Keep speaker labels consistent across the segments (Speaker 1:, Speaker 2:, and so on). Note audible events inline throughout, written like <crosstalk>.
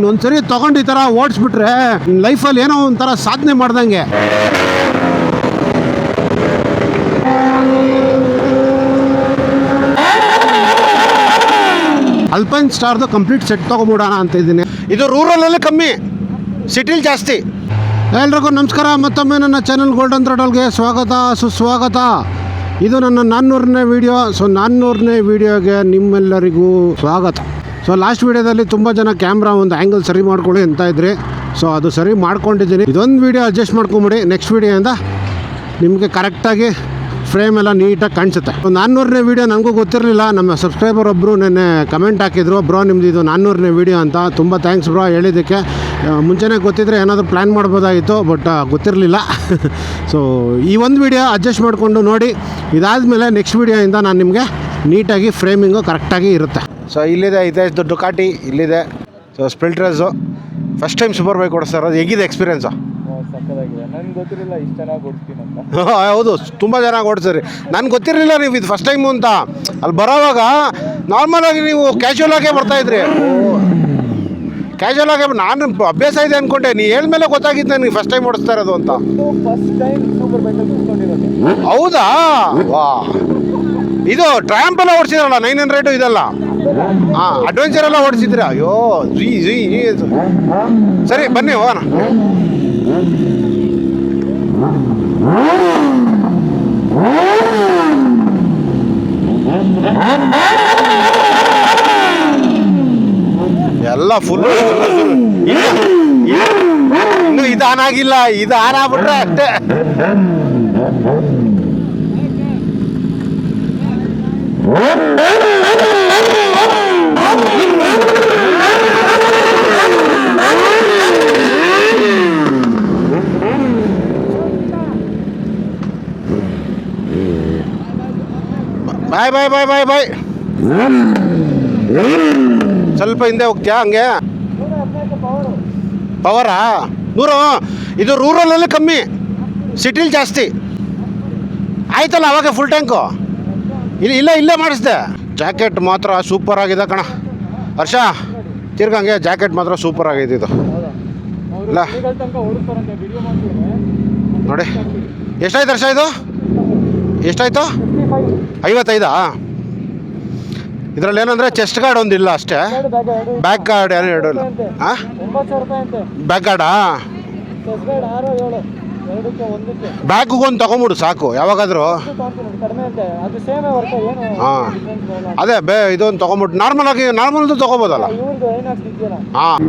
Speaker 1: ನೀನು ಒಂದ್ಸರಿ ತಗೊಂಡು ಈ ಥರ ಓಡಿಸ್ಬಿಟ್ರೆ ಲೈಫಲ್ಲಿ ಏನೋ ಒಂಥರ ಸಾಧನೆ ಮಾಡ್ದಂಗೆ. ಅಲ್ಪೈನ್ ಸ್ಟಾರ್ದು ಕಂಪ್ಲೀಟ್ ಸೆಟ್ ತೊಗೊಬಿಡೋಣ ಅಂತ ಇದ್ದೀನಿ. ಇದು ರೂರಲಲ್ಲಿ ಕಮ್ಮಿ ಸಿಟಿಲಿ ಜಾಸ್ತಿ. ಎಲ್ರಿಗೂ ನಮಸ್ಕಾರ ಮತ್ತೊಮ್ಮೆ ನನ್ನ ಚಾನಲ್ ಗೋಲ್ಡನ್ ಥ್ರೋಟಲ್ಗೆ ಸ್ವಾಗತ ಸುಸ್ವಾಗತ. ಇದು ನನ್ನ ನಾನ್ನೂರನೇ ವಿಡಿಯೋ ಸೊ ನಾನ್ನೂರನೇ ವಿಡಿಯೋಗೆ ನಿಮ್ಮೆಲ್ಲರಿಗೂ ಸ್ವಾಗತ. ಸೊ ಲಾಸ್ಟ್ ವಿಡಿಯೋದಲ್ಲಿ ತುಂಬ ಜನ ಕ್ಯಾಮ್ರಾ ಒಂದು ಆ್ಯಂಗಲ್ ಸರಿ ಮಾಡ್ಕೊಳ್ಳಿ ಅಂತ ಇದ್ರಿ. ಸೊ ಅದು ಸರಿ ಮಾಡ್ಕೊಂಡಿದ್ದೀನಿ. ಇದೊಂದು ವೀಡಿಯೋ ಅಡ್ಜಸ್ಟ್ ಮಾಡ್ಕೊಂಬಿಡಿ. ನೆಕ್ಸ್ಟ್ ವಿಡಿಯೋಯಿಂದ ನಿಮಗೆ ಕರೆಕ್ಟಾಗಿ ಫ್ರೇಮ್ ಎಲ್ಲ ನೀಟಾಗಿ ಕಾಣಿಸುತ್ತೆ. ಒಂದು ನಾನ್ನೂರನೇ ವೀಡಿಯೋ ನನಗೂ ಗೊತ್ತಿರಲಿಲ್ಲ. ನಮ್ಮ ಸಬ್ಸ್ಕ್ರೈಬರ್ ಒಬ್ಬರು ನೆನ್ನೆ ಕಮೆಂಟ್ ಹಾಕಿದ್ರು. ಬ್ರೋ ನಿಮ್ಮದು ಇದು ನಾನ್ನೂರನೇ ವೀಡಿಯೋ ಅಂತ. ತುಂಬ ಥ್ಯಾಂಕ್ಸ್ ಬ್ರೋ ಹೇಳಿದ್ದಕ್ಕೆ. ಮುಂಚೆನೇ ಗೊತ್ತಿದ್ರೆ ಏನಾದರೂ ಪ್ಲ್ಯಾನ್ ಮಾಡ್ಬೋದಾಗಿತ್ತು ಬಟ್ ಗೊತ್ತಿರಲಿಲ್ಲ. ಸೊ <laughs> ಈ ಒಂದು ವೀಡಿಯೋ ಅಡ್ಜಸ್ಟ್ ಮಾಡಿಕೊಂಡು ನೋಡಿ. ಇದಾದಮೇಲೆ ನೆಕ್ಸ್ಟ್ ವೀಡಿಯೋಯಿಂದ ನಾನು ನಿಮಗೆ ನೀಟಾಗಿ ಫ್ರೇಮಿಂಗು ಕರೆಕ್ಟಾಗಿ ಇರುತ್ತೆ. ಸೊ ಇಲ್ಲಿದೆ ಇದೆ ದೊಡ್ಡ ಕಾಟಿ ಇಲ್ಲಿದೆ. ಸೊ. ಸ್ಪಿಲ್ಟ್ರೆಸ್ಸು ಫಸ್ಟ್ ಟೈಮ್ ಸೂಪರ್ ಬೈಕ್ ಓಡಿಸ್ತಾ ಇರೋದು. ಹೇಗಿದೆ ಎಕ್ಸ್ಪೀರಿಯನ್ಸು
Speaker 2: ಸಕ್ಕದಾಗಿದೆ. ನನ್ಗೆ ಗೊತ್ತಿರಲಿಲ್ಲ ಇಷ್ಟು ಚೆನ್ನಾಗಿ ಓಡಿಸ್ತೀನಿ ಅಂತ. <laughs>
Speaker 1: ಹೌದು. ತುಂಬ ಚೆನ್ನಾಗಿ ಓಡಿಸ್ರಿ ನನ್ಗೆ ಗೊತ್ತಿರಲಿಲ್ಲ ನೀವು ಇದು ಫಸ್ಟ್ ಟೈಮು ಅಂತ. ಅಲ್ಲಿ ಬರೋವಾಗ ನಾರ್ಮಲಾಗಿ ನೀವು ಕ್ಯಾಶುವಲ್ ಆಗೇ ಬರ್ತಾಯಿದ್ರಿ ಕ್ಯಾಶುವಲ್ ಆಗೇ ನಾನು ಅಭ್ಯಾಸ ಇದೆ ಅಂದ್ಕೊಂಡೆ ನೀ ಹೇಳ್ಮೇಲೆ ಗೊತ್ತಾಗಿತ್ತು ನನಗೆ ಫಸ್ಟ್ ಟೈಮ್ ಓಡಿಸ್ತಾ ಇರೋದು ಅಂತ. ಹೌದಾ? ವಾ. ಇದು ಟ್ರಾಂಪ್ ಎಲ್ಲ ಓಡಿಸಿದ್ರಲ್ಲ ನೈನ್ ಹಂಡ್ರೆಡು ಇದೆಲ್ಲ? ಹಾಂ ಅಡ್ವೆಂಚರ್ ಎಲ್ಲ ಹೊಡಿಸಿದ್ರೆ ಅಯ್ಯೋ ಜೀ ಜೀ ಸರಿ, ಬನ್ನಿ, ಹೋಗೋಣ. ಎಲ್ಲ ಫುಲ್ ಇದು ಆನ್ ಆಗಿಲ್ಲ, ಇದು ಆನ್ ಆಗ್ಬಿಟ್ರೆ ಅಷ್ಟೇ. ಬಾಯ್ ಬಾಯ್ ಬಾಯ್ ಬಾಯ್ ಬಾಯ್. ಸ್ವಲ್ಪ ಹಿಂದೆ ಹೋಗ್ತೀಯಾ ಹಂಗೆ? ಪವರಾ? ನೂರು? ಇದು ರೂರಲಲ್ಲಿ ಕಮ್ಮಿ. ಸಿಟಿಲಿ ಜಾಸ್ತಿ. ಆಯ್ತಲ್ಲ, ಅವಾಗ ಫುಲ್ ಟ್ಯಾಂಕು ಇಲ್ಲಿ ಇಲ್ಲ, ಇಲ್ಲೇ ಮಾಡಿಸ್ದೆ. ಜಾಕೆಟ್ ಮಾತ್ರ ಸೂಪರ್ ಆಗಿದೆ ಕಣ. ಹರ್ಷ ತಿರ್ಗಂಗೆ ಜಾಕೆಟ್ ಮಾತ್ರ ಸೂಪರ್ ಆಗಿದೆ ಇದು. ಇಲ್ಲ. ನೋಡಿ. ಎಷ್ಟಾಯ್ತು ಹರ್ಷ ಇದು? ಎಷ್ಟಾಯ್ತು? ಐವತ್ತೈದಾ? ಇದರಲ್ಲಿ ಏನಂದರೆ ಚೆಸ್ಟ್ ಗಾರ್ಡ್ ಒಂದಿಲ್ಲ ಅಷ್ಟೇ. ಬ್ಯಾಕ್ ಗಾರ್ಡ್ ಏನು ಎರಡು ಇಲ್ಲ ಹಾಂ
Speaker 2: ಒಂಬತ್ತು ಸಾವಿರ ರೂಪಾಯಿ ಅಂತೆ.
Speaker 1: ಬ್ಯಾಕ್ ಗಾರ್ಡಾ ಬ್ಯಾಗಿಗೆ ಒಂದು ತೊಗೊಂಬಿಡು ಸಾಕು. ಯಾವಾಗಾದರೂ. ಹಾಂ. ಅದೇ ಬೇ ಇದೊಂದು ತೊಗೊಂಬಿಟ್ಟು ನಾರ್ಮಲಾಗಿ ನಾರ್ಮಲ್ದು ತಗೋಬೋದಲ್ಲ? ಹಾಂ.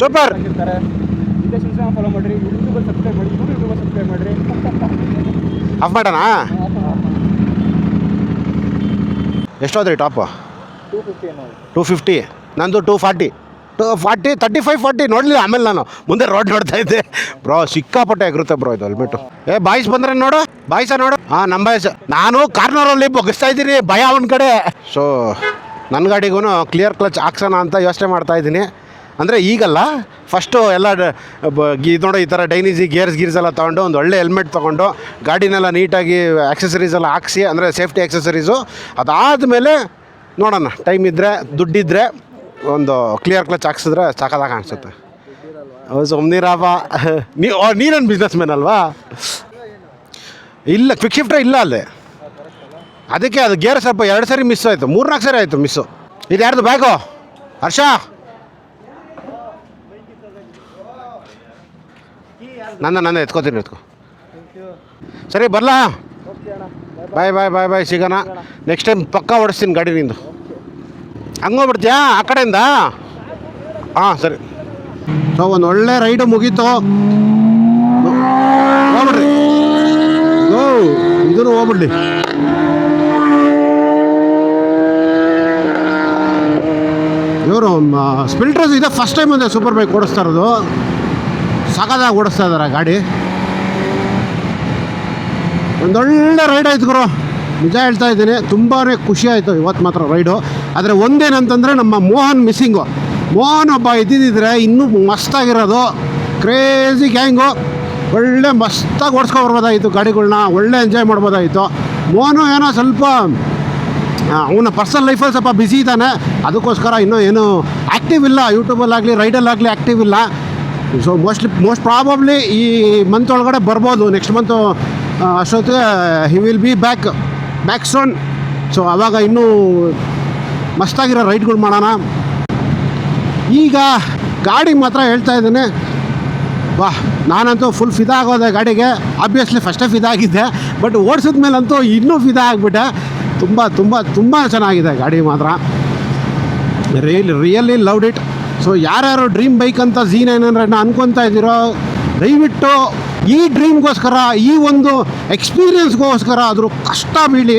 Speaker 1: ಸೂಪರ್.
Speaker 2: ಇದೇ ಫಾಲೋ ಮಾಡಿರಿ. ಯೂಟ್ಯೂಬಲ್ಲಿ ಸಬ್ಸ್ಕ್ರೈಬ್ ಮಾಡಿ ಯೂಟ್ಯೂಬಲ್ಲಿ ಸಬ್ಸ್ಕ್ರೈಬ್ ಮಾಡಿರಿ.
Speaker 1: ಆಫ್ ಮಾಡೋಣ? ಎಷ್ಟೋದ್ರಿ top
Speaker 2: two fifty
Speaker 1: two fifty ನಂದು two forty two forty thirty five forty ನೋಡಲಿಲ್ಲ ಆಮೇಲೆ ನಾನು. ಮುಂದೆ ರೋಡ್ ನೋಡ್ತಾ ಇದ್ದೆ. ಬ್ರೋ ಸಿಕ್ಕಾಪಟ್ಟೆ ಆಗಿರುತ್ತೆ ಬ್ರೋ ಇದು ಹೆಲ್ಮೆಟು ಏ ಬಾಯ್ಸ್ ಬಂದ್ರೆ ನೋಡು. ಬಾಯ್ಸ ನೋಡು. ಹಾಂ ನಮ್ಮ ಬಾಯ್ಸ್ ನಾನು ಕಾರ್ನರಲ್ಲಿ ಬಗ್ಗಿಸ್ತಾ ಇದ್ದೀನಿ. ಭಯ ಒಂದು ಕಡೆ. ಸೊ ನನ್ನ ಗಾಡಿಗೂ ಕ್ಲಿಯರ್ ಕ್ಲಚ್ ಹಾಕ್ಸೋಣ ಅಂತ ಯೋಚನೆ ಮಾಡ್ತಾ ಇದ್ದೀನಿ. ಅಂದರೆ ಈಗಲ್ಲ ಫಸ್ಟು ಎಲ್ಲ ಡ- ಬ- ಗಿ- ಇದು ಈ ಥರ ಡೈನಿಜಿ, ಗೇರ್ಸ್, ಗೀರ್ಸ್ ಎಲ್ಲ ತೊಗೊಂಡು ಒಂದು ಒಳ್ಳೆ ಹೆಲ್ಮೆಟ್ ತೊಗೊಂಡು ಗಾಡಿನೆಲ್ಲ ನೀಟಾಗಿ ಆಕ್ಸೆಸರೀಸ್ ಎಲ್ಲ ಹಾಕ್ಸಿ, ಅಂದರೆ ಸೇಫ್ಟಿ ಆಕ್ಸೆಸರೀಸು ಅದಾದಮೇಲೆ ನೋಡೋಣ ಟೈಮ್ ಇದ್ದರೆ ದುಡ್ಡಿದ್ದರೆ ಒಂದು ಕ್ಲಿಯರ್ ಕ್ಲಚ್ ಹಾಕ್ಸಿದ್ರೆ ಸಾಕಾದಾಗ ಕಾಣಿಸುತ್ತೆ. ಹೌದು ಸುಮ್ನಿರಪ್ಪ ನೀ ನೀರೇನು ಬಿಸ್ನೆಸ್ ಮ್ಯಾನ್ ಅಲ್ವಾ? ಇಲ್ಲ ಕ್ವಿಕ್ ಶಿಫ್ಟ್ರೆ ಇಲ್ಲ ಅಲ್ಲೇ. ಅದಕ್ಕೆ ಅದು ಗೇರ್ ಸ್ವಲ್ಪ ಎರಡು ಸರಿ ಮಿಸ್ ಆಯಿತು, ಮೂರ್ನಾಲ್ಕು ಸರಿ ಆಯಿತು ಮಿಸ್ಸು ಇದು ಯಾರ್ದು ಬ್ಯಾಗು ಹರ್ಷ? ನಂದ ನನ್ನ ಎತ್ಕೋತೀನಿ ಎತ್ಕೋ. ಸರಿ ಬರಲಾ? ಬಾಯ್ ಬಾಯ್ ಬಾಯ್ ಬಾಯ್ ಸಿಗೋಣ. ನೆಕ್ಸ್ಟ್ ಟೈಮ್ ಪಕ್ಕ ಓಡಿಸ್ತೀನಿ ಗಾಡಿ ನಿಂದು. ಹಂಗೋಗ್ಬಿಡ್ತೀಯಾ ಆ ಕಡೆಯಿಂದ? ಹಾಂ ಸರಿ. ಸೊ ಒಂದು ಒಳ್ಳೆ ರೈಡು ಮುಗೀತು. ಹೋಗ್ಬಿಡ್ರಿ. ಓ ಇದನ್ನು ಹೋಗ್ಬಿಡ್ಲಿ. ಇವರು ಸ್ಪಿಲ್ಟರ್ಸ್ ಇದೆ ಫಸ್ಟ್ ಟೈಮ್ ಒಂದೇ ಸೂಪರ್ ಬೈಕ್ ಓಡಿಸ್ತಾ ಇರೋದು. ಸಖತ್ತಾಗಿ ಓಡಿಸ್ತಾ ಇದ್ದಾರೆ ಗಾಡಿ. ಒಂದೊಳ್ಳೆ ರೈಡ್ ಆಯ್ತು ಗುರು. ನಿಜ ಹೇಳ್ತಾ ಇದ್ದೀನಿ ತುಂಬಾ ಖುಷಿ ಆಯಿತು ಇವತ್ತು ಮಾತ್ರ ರೈಡು ಆದರೆ ಒಂದೇನಂತಂದರೆ ನಮ್ಮ ಮೋಹನ್ ಮಿಸ್ಸಿಂಗು ಮೋಹನ್ ಒಬ್ಬ ಇದ್ದಿದ್ದರೆ ಇನ್ನೂ ಮಸ್ತಾಗಿರೋದು. ಕ್ರೇಜಿ ಗ್ಯಾಂಗು ಒಳ್ಳೆ ಮಸ್ತಾಗಿ ಓಡಿಸ್ಕೊ ಬರ್ಬೋದಾಗಿತ್ತು ಗಾಡಿಗಳ್ನ, ಒಳ್ಳೆ ಎಂಜಾಯ್ ಮಾಡ್ಬೋದಾಗಿತ್ತು. ಮೋಹನು ಏನೋ ಸ್ವಲ್ಪ ಅವನ ಪರ್ಸನಲ್ ಲೈಫಲ್ಲಿ ಸ್ವಲ್ಪ ಬ್ಯುಸಿ ಇದ್ದಾನೆ. ಅದಕ್ಕೋಸ್ಕರ ಇನ್ನೂ ಏನು ಆ್ಯಕ್ಟಿವ್ ಇಲ್ಲ. ಯೂಟ್ಯೂಬಲ್ಲಾಗಲಿ ರೈಡಲ್ಲಾಗಲಿ ಆ್ಯಕ್ಟಿವ್ ಇಲ್ಲ. ಸೊ ಮೋಸ್ಟ್ಲಿ ಮೋಸ್ಟ್ ಪ್ರಾಬಬ್ಲಿ ಈ ಮಂತ್ ಒಳಗಡೆ ಬರ್ಬೋದು. ನೆಕ್ಸ್ಟ್ ಮಂತು ಅಷ್ಟೊತ್ತಿಗೆ he will be back back soon so ಆವಾಗ ಇನ್ನೂ ಮಸ್ತಾಗಿರೋ ರೈಡ್ಗಳು ಮಾಡೋಣ. ಈಗ ಗಾಡಿ ಮಾತ್ರ ಹೇಳ್ತಾ ಇದ್ದೇನೆ. ವಾಹ್, ನಾನಂತೂ ಫುಲ್ ಫಿದಾ ಆಗೋದೆ ಗಾಡಿಗೆ. ಆಬ್ವಿಯಸ್ಲಿ ಫಸ್ಟೇ ಫಿದಾ ಆಗಿದ್ದೆ ಬಟ್ ಓಡಿಸಿದ ಮೇಲಂತೂ ಇನ್ನೂ ಫಿದಾ ಆಗಿಬಿಟ್ಟೆ. ತುಂಬ ತುಂಬ ತುಂಬ ಚೆನ್ನಾಗಿದೆ ಗಾಡಿ ಮಾತ್ರ. Real really loved it so ಯಾರ್ಯಾರು ಡ್ರೀಮ್ ಬೈಕ್ ಅಂತ ಝೀನ್ ಏನಂದ್ರೆ ಅನ್ಕೊತಾ ಇದ್ದೀರೋ, ದಯವಿಟ್ಟು ಈ ಡ್ರೀಮ್ಗೋಸ್ಕರ ಈ ಒಂದು ಎಕ್ಸ್ಪೀರಿಯನ್ಸ್ಗೋಸ್ಕರ ಆದರೂ ಕಷ್ಟ ಬೀಳಿ,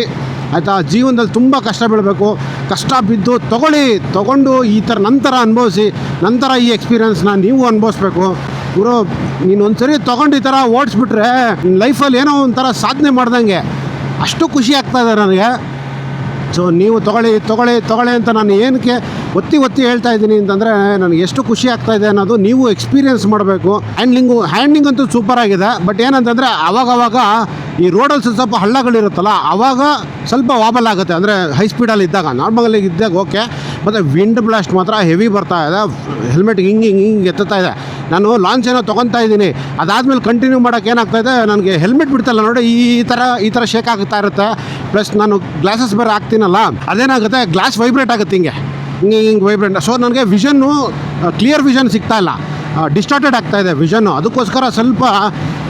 Speaker 1: ಆಯಿತಾ? ಜೀವನದಲ್ಲಿ ತುಂಬ ಕಷ್ಟ ಬೀಳಬೇಕು. ಕಷ್ಟ ಬಿದ್ದು ತೊಗೊಳ್ಳಿ, ತೊಗೊಂಡು ಈ ಥರ ನಂತರ ಅನುಭವಿಸಿ, ನಂತರ ಈ ಎಕ್ಸ್ಪೀರಿಯೆನ್ಸ್ನ ನೀವು ಅನುಭವಿಸ್ಬೇಕು. ಗುರು, ನೀನು ಒಂದ್ಸರಿ ತೊಗೊಂಡು ಈ ಥರ ಓಡಿಸ್ಬಿಟ್ರೆ ಲೈಫಲ್ಲಿ ಏನೋ ಒಂಥರ ಸಾಧನೆ ಮಾಡ್ದಂಗೆ. ಅಷ್ಟು ಖುಷಿ ಆಗ್ತಾಯಿದೆ ನನಗೆ. ಸೊ ನೀವು ತೊಗೊಳ್ಳಿ ತೊಗೊಳ್ಳಿ ತೊಗೊಳ್ಳಿ ಅಂತ ನಾನು ಏನಕ್ಕೆ ಒತ್ತಿ ಒತ್ತಿ ಹೇಳ್ತಾ ಇದ್ದೀನಿ ಅಂತಂದರೆ ನನಗೆ ಎಷ್ಟು ಖುಷಿ ಆಗ್ತಾ ಇದೆ ಅನ್ನೋದು ನೀವು ಎಕ್ಸ್ಪೀರಿಯೆನ್ಸ್ ಮಾಡಬೇಕು. ಹ್ಯಾಂಡ್ಲಿಂಗು ಹ್ಯಾಂಡ್ಲಿಂಗ್ ಅಂತೂ ಸೂಪರ್ ಆಗಿದೆ. ಬಟ್ ಏನಂತಂದರೆ ಅವಾಗವಾಗ ಈ ರೋಡಲ್ಲಿ ಸ್ವಲ್ಪ ಹಳ್ಳಗಳಿರುತ್ತಲ್ಲ ಆವಾಗ ಸ್ವಲ್ಪ ವಾಬಲ್ ಆಗುತ್ತೆ. ಅಂದರೆ ಹೈ ಸ್ಪೀಡಲ್ಲಿ ಇದ್ದಾಗ ನಾರ್ಮಲಲ್ಲಿ ಇದ್ದಾಗ ಓಕೆ ಮತ್ತು ವಿಂಡ್ ಬ್ಲಾಸ್ಟ್ ಮಾತ್ರ ಹೆವಿ ಬರ್ತಾ ಇದೆ. ಹೆಲ್ಮೆಟ್ ಹಿಂಗೆ ಹಿಂಗೆ ಹಿಂಗೆ ಎತ್ತುತ್ತಾ ಇದೆ. ನಾನು ಲಾಂಚ್ ಏನೋ ತೊಗೊತಾ ಇದ್ದೀನಿ. ಅದಾದಮೇಲೆ ಕಂಟಿನ್ಯೂ ಮಾಡೋಕೆ ಏನಾಗ್ತಾ ಇದೆ, ನನಗೆ ಹೆಲ್ಮೆಟ್ ಬಿಡ್ತಲ್ಲ ನೋಡಿ, ಈ ಥರ ಈ ಥರ ಶೇಕ್ ಆಗ್ತಾ ಇರುತ್ತೆ. ಪ್ಲಸ್ ನಾನು ಗ್ಲಾಸಸ್ ಬೇರೆ ಹಾಕ್ತೀನಲ್ಲ, ಅದೇನಾಗುತ್ತೆ ಗ್ಲಾಸ್ ವೈಬ್ರೇಟ್ ಆಗುತ್ತೆ ಹಿಂಗೆ. ಹಿಂಗೆ ಹಿಂಗೆ ವೈಬ್ರೇಟ್ ಸೊ ನನಗೆ ವಿಷನ್ನು ಕ್ಲಿಯರ್ ವಿಷನ್ ಸಿಗ್ತಾ ಇಲ್ಲ. ಡಿಸ್ಟಾರ್ಟೆಡ್ ಆಗ್ತಾ ಇದೆ ವಿಷನ್ನು ಅದಕ್ಕೋಸ್ಕರ ಸ್ವಲ್ಪ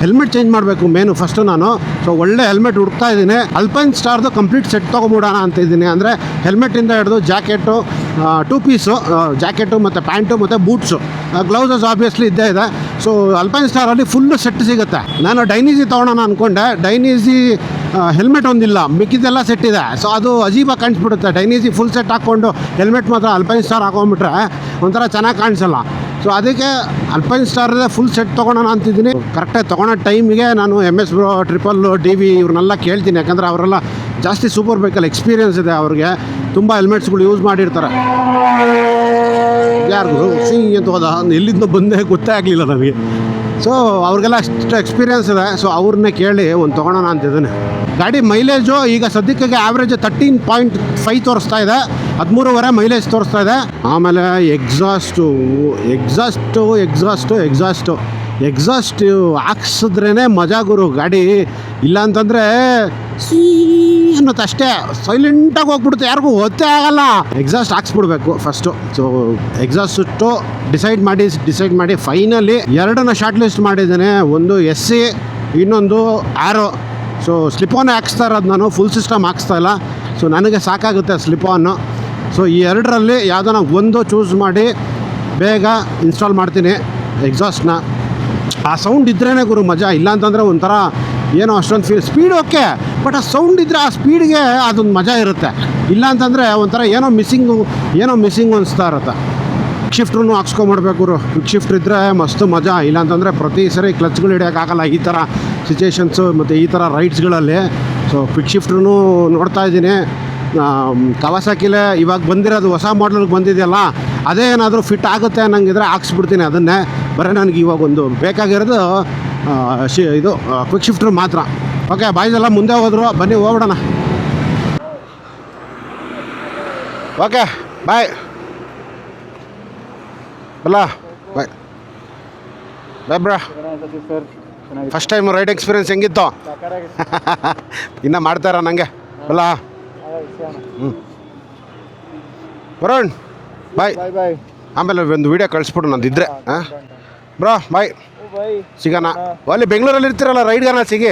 Speaker 1: ಹೆಲ್ಮೆಟ್ ಚೇಂಜ್ ಮಾಡಬೇಕು ಮೇನು ಫಸ್ಟು ನಾನು. ಸೊ ಒಳ್ಳೆ ಹೆಲ್ಮೆಟ್ ಹುಡುಕ್ತಾ ಇದ್ದೀನಿ. ಅಲ್ಪೈನ್ ಸ್ಟಾರ್ದು ಕಂಪ್ಲೀಟ್ ಸೆಟ್ ತೊಗೊಂಬಿಡೋಣ ಅಂತ ಇದ್ದೀನಿ. ಅಂದರೆ ಹೆಲ್ಮೆಟಿಂದ ಹಿಡಿದು ಜಾಕೆಟು ಟೂ ಪೀಸು ಜಾಕೆಟು ಮತ್ತು ಪ್ಯಾಂಟು ಮತ್ತು ಬೂಟ್ಸು ಗ್ಲೌಸಸ್ ಆಬ್ವಿಯಸ್ಲಿ ಇದ್ದೇ ಇದೆ. ಸೊ ಅಲ್ಪೈನ್ ಸ್ಟಾರಲ್ಲಿ ಫುಲ್ಲು ಸೆಟ್ ಸಿಗುತ್ತೆ. ನಾನು ಡೈನೀಸಿ ತೊಗೊಳೋಣ ಅಂದ್ಕೊಂಡೆ ಡೈನೀಸಿ ಹೆಲ್ಮೆಟ್ ಒಂದಿಲ್ಲ. ಮಿಕ್ಕಿದೆಲ್ಲ ಸೆಟ್ ಇದೆ. ಸೊ ಅದು ಅಜೀಬ ಕಾಣಿಸ್ಬಿಡುತ್ತೆ. ಡೈನೀಸಿ ಫುಲ್ ಸೆಟ್ ಹಾಕ್ಕೊಂಡು ಹೆಲ್ಮೆಟ್ ಮಾತ್ರ ಅಲ್ಪೈನ್ ಸ್ಟಾರ್ ಹಾಕೊಂಡ್ಬಿಟ್ರೆ ಒಂಥರ ಚೆನ್ನಾಗಿ ಕಾಣಿಸಲ್ಲ. ಸೊ ಅದಕ್ಕೆ ಅಲ್ಪೈನ್ ಸ್ಟಾರ್ದೇ ಫುಲ್ ಸೆಟ್ ತೊಗೊಳೋಣ ಅಂತಿದ್ದೀನಿ. ಕರೆಕ್ಟಾಗಿ ತೊಗೊಳೋ ಟೈಮಿಗೆ ನಾನು M S bro triple D V ಇವ್ರನ್ನೆಲ್ಲ ಕೇಳ್ತೀನಿ. ಯಾಕಂದರೆ ಅವರೆಲ್ಲ ಜಾಸ್ತಿ ಸೂಪರ್ ಬೈಕಲ್ಲಿ ಎಕ್ಸ್ಪೀರಿಯೆನ್ಸ್ ಇದೆ ಅವ್ರಿಗೆ. ತುಂಬ ಹೆಲ್ಮೆಟ್ಸ್ಗಳು ಯೂಸ್ ಮಾಡಿರ್ತಾರೆ. ಯಾರಿಗೂ? ಸಿಂಗ್ ಅಂತ ಹೋದ. ಎಲ್ಲಿಂದ ಬಂದೆ ಗೊತ್ತೇ ಆಗಲಿಲ್ಲ ನನಗೆ. ಸೊ ಅವ್ರಿಗೆಲ್ಲ ಅಷ್ಟು ಎಕ್ಸ್ಪೀರಿಯನ್ಸ್ ಇದೆ. ಸೊ ಅವ್ರನ್ನೇ ಕೇಳಿ ಒಂದು ತೊಗೊಳೋಣ ಅಂತಿದ್ದೀನಿ. ಗಾಡಿ ಮೈಲೇಜು ಈಗ ಸದ್ಯಕ್ಕೆ ಆ್ಯಾವ್ರೇಜ್ ತರ್ಟೀನ್ ಪಾಯಿಂಟ್ ಫೈವ್ ತೋರಿಸ್ತಾ ಇದೆ. ಹದಿಮೂರುವರೆ ಮೈಲೇಜ್ ತೋರಿಸ್ತಾ ಇದೆ. ಆಮೇಲೆ exhaust exhaust exhaust exhaust exhaust ಹಾಕ್ಸಿದ್ರೇ ಮಜಾ ಗುರು ಗಾಡಿ. ಇಲ್ಲ ಅಂತಂದರೆ ಅಷ್ಟೇ ಸೈಲೆಂಟಾಗಿ ಹೋಗ್ಬಿಡುತ್ತೆ. ಯಾರಿಗೂ ಒತ್ತೆ ಆಗಲ್ಲ. ಎಕ್ಸಾಸ್ಟ್ ಹಾಕ್ಸ್ಬಿಡ್ಬೇಕು ಫಸ್ಟು ಸೊ ಎಕ್ಸಾಸ್ಟು ಡಿಸೈಡ್ ಮಾಡಿ ಡಿಸೈಡ್ ಮಾಡಿ ಫೈನಲಿ ಎರಡನ್ನ ಶಾರ್ಟ್ ಲಿಸ್ಟ್ ಮಾಡಿದ್ದೇನೆ. ಒಂದು ಎಸ್ ಸಿ ಇನ್ನೊಂದು ಆರು ಸೊ ಸ್ಲಿಪಾನ್ ಹಾಕ್ಸ್ತಾ ಇರೋದು ನಾನು. ಫುಲ್ ಸಿಸ್ಟಮ್ ಹಾಕ್ಸ್ತಾ ಇಲ್ಲ. ಸೊ ನನಗೆ ಸಾಕಾಗುತ್ತೆ ಸ್ಲಿಪಾನ್ನು ಸೊ ಈ ಎರಡರಲ್ಲಿ ಯಾವುದನ್ನ ಒಂದು ಚೂಸ್ ಮಾಡಿ ಬೇಗ ಇನ್ಸ್ಟಾಲ್ ಮಾಡ್ತೀನಿ. ಎಕ್ಸಾಸ್ಟ್ನ ಆ ಸೌಂಡ್ ಇದ್ರೇ ಗುರು ಮಜಾ. ಇಲ್ಲ ಅಂತಂದರೆ ಒಂಥರ ಏನೋ ಅಷ್ಟೊಂದು ಫೀಲ್ ಸ್ಪೀಡ್ ಓಕೆ ಬಟ್ ಆ ಸೌಂಡ್ ಇದ್ದರೆ ಆ ಸ್ಪೀಡ್ಗೆ ಅದೊಂದು ಮಜಾ ಇರುತ್ತೆ. ಇಲ್ಲ ಅಂತಂದರೆ ಒಂಥರ ಏನೋ ಮಿಸ್ಸಿಂಗು ಏನೋ ಮಿಸ್ಸಿಂಗ್ ಅನಿಸ್ತಾ ಇರುತ್ತೆ. ಶಿಫ್ಟ್ರೂ ಹಾಕ್ಸ್ಕೊಂಬಿಡ್ಬೇಕು ಕ್ವಿಕ್ ಶಿಫ್ಟ್ ಇದ್ದರೆ ಮಸ್ತು ಮಜಾ. ಇಲ್ಲಾಂತಂದರೆ ಪ್ರತಿ ಸರಿ ಕ್ಲಚ್ಗಳು ಹಿಡಿಯೋಕ್ಕಾಗಲ್ಲ ಈ ಥರ ಸಿಚುಯೇಷನ್ಸು ಮತ್ತು ಈ ಥರ ರೈಡ್ಸ್ಗಳಲ್ಲಿ ಸೊ ಕ್ವಿಕ್ ಶಿಫ್ಟ್ರೂ ನೋಡ್ತಾ ಇದ್ದೀನಿ. ಕವಾಸಾಕಿಲೆ ಇವಾಗ ಬಂದಿರೋದು ಹೊಸ ಮಾಡಲ್ಗೆ ಬಂದಿದೆಯಲ್ಲ, ಅದೇ ಏನಾದರೂ ಫಿಟ್ ಆಗುತ್ತೆ ಅನ್ನಂಗಿದ್ರೆ ಹಾಕ್ಸ್ಬಿಡ್ತೀನಿ ಅದನ್ನೇ. ಬರೀ ನನಗೆ ಇವಾಗ ಒಂದು ಬೇಕಾಗಿರೋದು ಶಿ, ಇದು ಕ್ವಿಕ್ ಶಿಫ್ಟ್ರು ಮಾತ್ರ. ಓಕೆ ಬಾಯ್ದೆಲ್ಲ ಮುಂದೆ ಹೋದ್ರು. ಬನ್ನಿ, ಹೋಗ್ಬಿಡೋಣ. ಓಕೆ ಬಾಯ್ ಅಲ್ಲ bye bye first time ride experience ಹೆಂಗಿತ್ತು? <laughs> ಇನ್ನೂ ಮಾಡ್ತಾರ ನನಗೆ ಬಲ್ಲ ಹ್ಞೂ ವರುಣ್ ಬಾಯ್.
Speaker 2: ಬಾಯ್ ಬಾಯ್.
Speaker 1: ಆಮೇಲೆ ಒಂದು ವೀಡಿಯೋ ಕಳಿಸ್ಬಿಡು ನಂದು ಹಾಂ ಬ್ರೋ ಬಾಯ್. ಸಿಗೋಣ. ಅಲ್ಲಿ ಬೆಂಗಳೂರಲ್ಲಿ ಇರ್ತೀರಲ್ಲ ರೈಡ್ಗಾನ ಸಿಗಿ?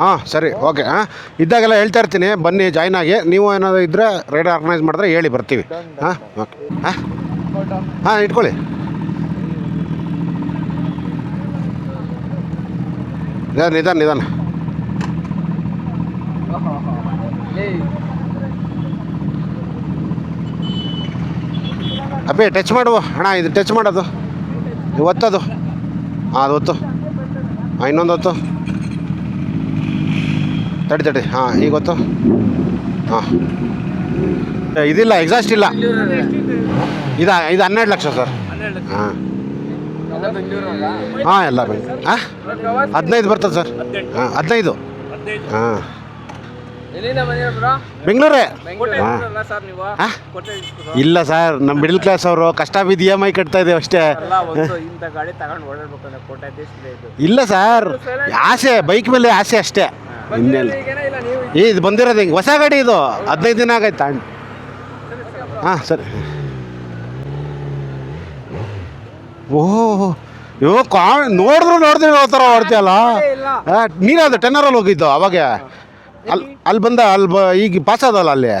Speaker 1: ಹಾಂ ಸರಿ ಓಕೆ ಹಾಂ? ಇದ್ದಾಗೆಲ್ಲ ಹೇಳ್ತಾ ಇರ್ತೀನಿ ಬನ್ನಿ ಜಾಯ್ನ್ ಆಗಿ. ನೀವು ಏನಾದರೂ ಇದ್ದರೆ ರೈಡ್ ಆರ್ಗನೈಸ್ ಮಾಡಿದ್ರೆ ಹೇಳಿ ಬರ್ತೀವಿ. ಹಾಂ ಓಕೆ. ಹಾಂ? ಹಾಂ ಇಟ್ಕೊಳ್ಳಿ. ನಿಧಾನ ನಿಧಾನ ನಿಧಾನ. ಅಪ್ಪಿ ಟಚ್ ಮಾಡುವ. ಅಣ್ಣ ಇದು ಟಚ್ ಮಾಡೋದು. ಒತ್ತದು. ಹಾಂ ಅದು ಒತ್ತು. ಹಾಂ ಇನ್ನೊಂದು ಹೊತ್ತು ತಡಿ ತಡಿ. ಹಾಂ ಈಗ ಹೊತ್ತು ಹಾಂ ಇದಿಲ್ಲ ಎಕ್ಸಾಸ್ಟ್ ಇಲ್ಲ. ಇದು ಇದು ಹನ್ನೆರಡು ಲಕ್ಷ ಸರ್. ಹಾಂ. ಹಾಂ ಎಲ್ಲ ಹಾಂ ಹದಿನೈದು ಬರ್ತದೆ ಸರ್. ಹಾಂ ಹದಿನೈದು. ಹಾಂ. ಬೆಂಗಳೂರೇ. ಇಲ್ಲ ಸರ್ ನಮ್ಮ ಮಿಡಲ್ ಕ್ಲಾಸ್ ಅವರು ಕಷ್ಟ ಬಿದ್ದು ಇ ಎಂ ಐ ಕಟ್ತಾ ಇದೀವಿ ಅಷ್ಟೇ. ಇಲ್ಲ ಸರ್ ಆಸೆ ಬೈಕ್ ಮೇಲೆ ಆಸೆ ಅಷ್ಟೇ. ಇನ್ನೆಲ್ಲ? ಇದು ಬಂದಿರೋದು ಹಿಂಗೆ? ಹೊಸ ಗಾಡಿ ಇದು. ಹದಿನೈದು ದಿನ ಆಗೈತೆ ಹಾಂ ಸರಿ. ಓ ಇವಾಗ ಕಾ ನೋಡಿದ್ರು ನೋಡಿದ್ರೆ ಯಾವ ಥರ ಓಡ್ತೀಯಲ್ಲ ಅದು ಟೆನ್ನರಲ್ಲಿ ಹೋಗಿದ್ದು ಅವಾಗ? ಅಲ್ಲಿ ಅಲ್ಲಿ ಬಂದ ಅಲ್ಲಿ ಬ ಈಗ ಪಾಸ್ ಆದಲ್ಲ ಅಲ್ಲಿ?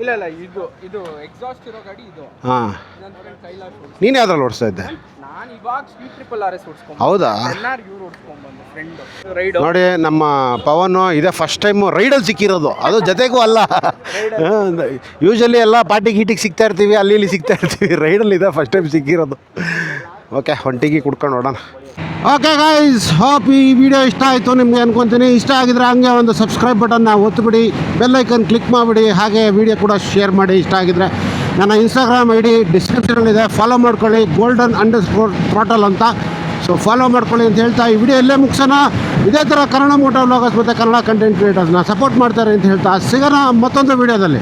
Speaker 2: ಇಲ್ಲ ಇಲ್ಲ ಇದು ಇದು ಎಕ್ಸಾಸ್ಟ್ ಇರೋ ಗಾಡಿ ಇದು.
Speaker 1: ಹಾಂ.
Speaker 2: ನನ್ನ ಫ್ರೆಂಡ್ ಕೈಲಾಶ್ ಓಡ್ಸ್-
Speaker 1: ನೀನು ಯಾವ್ದ್ರಲ್ಲಿ ಓಡಿಸ್ತಾ ಇದ್ದೆ?
Speaker 2: ನಾನು ಇವಾಗ ಸ್ವೀಟ್ ಟ್ರಿಪಲ್ ಆರ್ ಎಸ್ ಓಡಿಸ್ಕೊಂಡು
Speaker 1: ಹೌದಾ?
Speaker 2: ಎಲ್ಲಾರು ಇವ್ರು ಓಡಿಸ್ಕೊಂಡು ಬಂದೆ ಫ್ರೆಂಡ್ ರೈಡ್
Speaker 1: ನೋಡಿ ನಮ್ಮ ಪವನು ಇದೇ ಫಸ್ಟ್ ಟೈಮು ರೈಡಲ್ಲಿ ಸಿಕ್ಕಿರೋದು. ಅದು ಜೊತೆಗೂ ಅಲ್ಲ. ಯೂಶಲಿ ಎಲ್ಲ ಪಾರ್ಟಿ ಗೀಟಿಗೆ ಸಿಗ್ತಾ ಇರ್ತೀವಿ ಅಲ್ಲಿ ಇಲ್ಲಿ ಸಿಗ್ತಾ ಇರ್ತೀವಿ. ರೈಡಲ್ಲಿ ಇದೆ ಫಸ್ಟ್ ಟೈಮ್ ಸಿಕ್ಕಿರೋದು. ಓಕೆ ಹೊಂಟಿಗೆ ಕುಡ್ಕೊಂಡು ನೋಡೋಣ ಓಕೆ ಗೈಸ್ ಹಾಪ್ ಈ ವಿಡಿಯೋ ಇಷ್ಟ ಆಯಿತು. ನಿಮಗೆ ಅನ್ಕೊತೀನಿ. ಇಷ್ಟ ಆಗಿದ್ರೆ ಹಂಗೆ ಒಂದು ಸಬ್ಸ್ಕ್ರೈಬ್ ಬಟನ್ನ ಒತ್ತುಬಿಡಿ ಬೆಲ್ಲೈಕನ್ ಕ್ಲಿಕ್ ಮಾಡಿಬಿಡಿ. ಹಾಗೆ ವಿಡಿಯೋ ಕೂಡ ಶೇರ್ ಮಾಡಿ ಇಷ್ಟ ಆಗಿದ್ರೆ. ನನ್ನ ಇನ್ಸ್ಟಾಗ್ರಾಮ್ ಐ ಡಿ ಡಿಸ್ಕ್ರಿಪ್ಷನಲ್ಲಿದೆ ಫಾಲೋ ಮಾಡ್ಕೊಳ್ಳಿ. ಗೋಲ್ಡನ್ ಅಂಡರ್ ಸ್ಕೋರ್ ಪೋರ್ಟಲ್ ಅಂತ. ಸೊ ಫಾಲೋ ಮಾಡ್ಕೊಳ್ಳಿ ಅಂತ ಹೇಳ್ತಾ ಈ ವಿಡಿಯೋ ಎಲ್ಲೇ ಮುಗಿಸೋಣ. ಇದೇ ಥರ ಕನ್ನಡ ಮೋಟೋ ವ್ಲಾಗರ್ಸ್ ಮತ್ತು ಕನ್ನಡ ಕಂಟೆಂಟ್ ಕ್ರಿಯೇಟರ್ಸ್ನ ಸಪೋರ್ಟ್ ಮಾಡ್ತಾರೆ ಅಂತ ಹೇಳ್ತಾ ಸಿಗೋಣ ಮತ್ತೊಂದು ವಿಡಿಯೋದಲ್ಲಿ